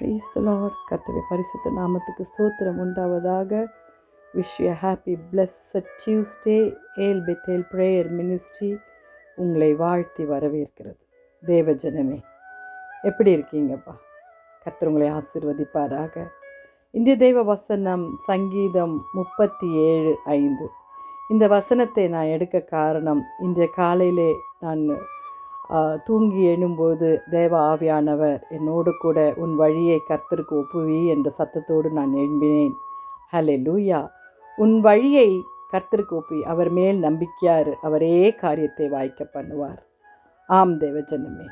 Breeze த Lord பரிசுத்த நாமத்துக்கு சோத்திரம் உண்டாவதாக. Wish you happy blessed Tuesday El Bethel prayer ministry உங்களை வாழ்த்தி வரவேற்கிறது. தேவஜனமே எப்படி இருக்கீங்கப்பா? கர்த்தர் உங்களை ஆசிர்வதிப்பாராக. இன்றைய தெய்வ வசனம் சங்கீதம் முப்பத்தி ஏழு ஐந்து. இந்த வசனத்தை நான் எடுக்க காரணம் இன்றைய காலையிலே நான் தூங்கி எழும்போது தேவ ஆவியானவர் என்னோடு கூட உன் வழியை கர்த்தருக்கு ஒப்புவி என்ற சத்தத்தோடு நான் எழும்பினேன். ஹலே லூயா உன் வழியை கர்த்தருக்கு ஒப்புவி. அவர் மேல் நம்பிக்கையாரு. அவரே காரியத்தை வாய்க்க பண்ணுவார். ஆம் தேவஜனமே.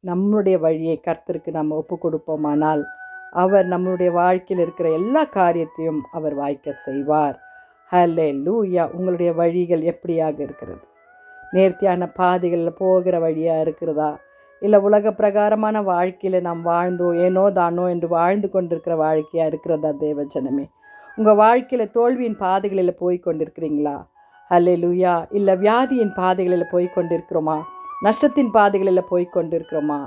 நம்முடைய வழியை கர்த்தருக்கு நம்ம ஒப்பு கொடுப்போமானால் அவர் நம்மளுடைய வாழ்க்கையில் இருக்கிற எல்லா காரியத்தையும் அவர் வாய்க்க செய்வார். ஹலே லூயா உங்களுடைய வழிகள் எப்படியாக இருக்கிறது? நேர்த்தியான பாதைகளில் போகிற வழியாக இருக்கிறதா? இல்லை உலக பிரகாரமான வாழ்க்கையில் நாம் வாழ்ந்தோ ஏனோ தானோ என்று வாழ்ந்து கொண்டிருக்கிற வாழ்க்கையாக இருக்கிறதா தேவஜனமே? உங்கள் வாழ்க்கையில் தோல்வியின் பாதைகளில் போய் கொண்டிருக்கிறீங்களா? அல்லே லூயா இல்லை வியாதியின் பாதைகளில் போய் கொண்டிருக்கிறோமா? நஷ்டத்தின் பாதைகளில் போய் கொண்டிருக்கிறோமா?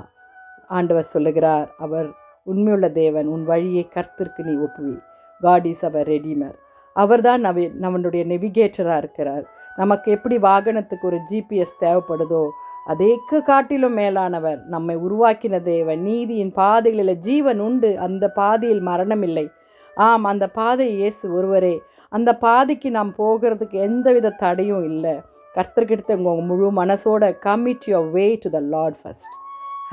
ஆண்டவர் சொல்லுகிறார் அவர் உண்மையுள்ள தேவன் உன் வழியை கர்த்திற்கு நீ ஒப்புவி. காட் இஸ் அவர் ரெடிமர் அவர்தான் நவ நம்மளுடைய நெவிகேட்டராக இருக்கிறார். நமக்கு எப்படி வாகனத்துக்கு ஒரு ஜிபிஎஸ் தேவைப்படுதோ அதேக்கு காட்டிலும் மேலானவர் நம்மை உருவாக்கின தேவன். நீதியின் பாதைகளில் ஜீவன் உண்டு. அந்த பாதையில் மரணம் இல்லை. ஆம் அந்த பாதை இயேசு ஒருவரே அந்த பாதைக்கு நாம் போகிறதுக்கு எந்தவித தடையும் இல்லை. கர்த்தர்கிட்ட உங்கள் முழு மனசோட commit your way to the Lord first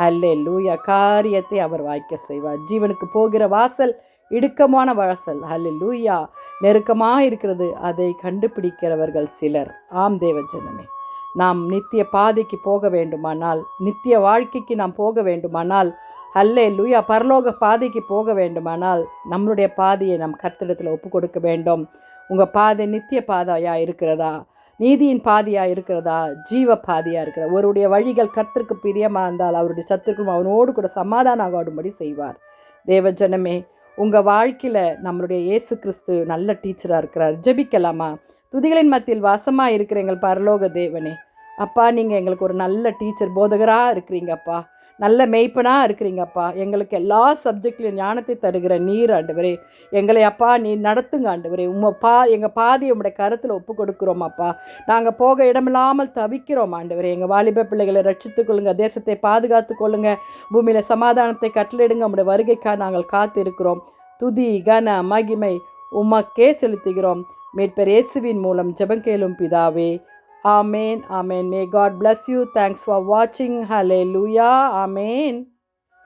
hallelujah காரியத்தை அவர் வாய்க்க செய்வார். ஜீவனுக்கு போகிற வாசல் இடுக்கமான வாசல் அல்ல லூயா நெருக்கமாக இருக்கிறது. அதை கண்டுபிடிக்கிறவர்கள் சிலர். ஆம் தேவஜனமே. நாம் நித்திய பாதைக்கு போக வேண்டுமானால் நித்திய வாழ்க்கைக்கு நாம் போக வேண்டுமானால் அல்லே லூயா பரலோக பாதைக்கு போக வேண்டுமானால் நம்மளுடைய பாதையை நம் கர்த்தடத்தில் ஒப்பு கொடுக்க வேண்டும். உங்கள் பாதை நித்திய பாதையாக இருக்கிறதா? நீதியின் பாதையாக இருக்கிறதா? ஜீவ பாதையாக இருக்கிறதா? ஒருடைய வழிகள் கர்த்தருக்கு பிரியமாக இருந்தால் அவருடைய சத்துருக்கும் அவனோடு கூட சமாதானம் ஆகும்படி செய்வார். தேவஜனமே உங்கள் வாழ்க்கையில் நம்மளுடைய இயேசு கிறிஸ்து நல்ல டீச்சராக இருக்கிறார். ஜெபிக்கலாமா? துதிகளின் மத்தியில் வாசமாக இருக்கிற எங்கள் பரலோக தேவனே. அப்பா நீங்கள் எங்களுக்கு ஒரு நல்ல டீச்சர் போதகராக இருக்கிறீங்கப்பா நல்ல மெய்ப்பனாக இருக்கிறீங்கப்பா எங்களுக்கு எல்லா சப்ஜெக்ட்லையும் ஞானத்தை தருகிற நீர் ஆண்டவரே. எங்களை அப்பா நீ நடத்துங்க ஆண்டவரே. உம்ம பா எங்கள் பாதி உம்முடைய கருத்தில் ஒப்பு கொடுக்குறோம் அப்பா. நாங்கள் போக இடமில்லாமல் தவிக்கிறோம் ஆண்டவரே. எங்கள் வாலிப பிள்ளைகளை ரட்சித்துக்கொள்ளுங்க தேசத்தை பாதுகாத்து கொள்ளுங்க. பூமியில் சமாதானத்தை கட்டளையிடுங்க உம்முடைய வருகைக்காக நாங்கள் காத்து இருக்கிறோம் துதி கன மகிமை உமக்கே செலுத்துகிறோம். மேற்பர் இயேசுவின் மூலம் ஜபங்கேலும் பிதாவே. Amen. Amen. May God bless you. Thanks for watching. Hallelujah. Amen.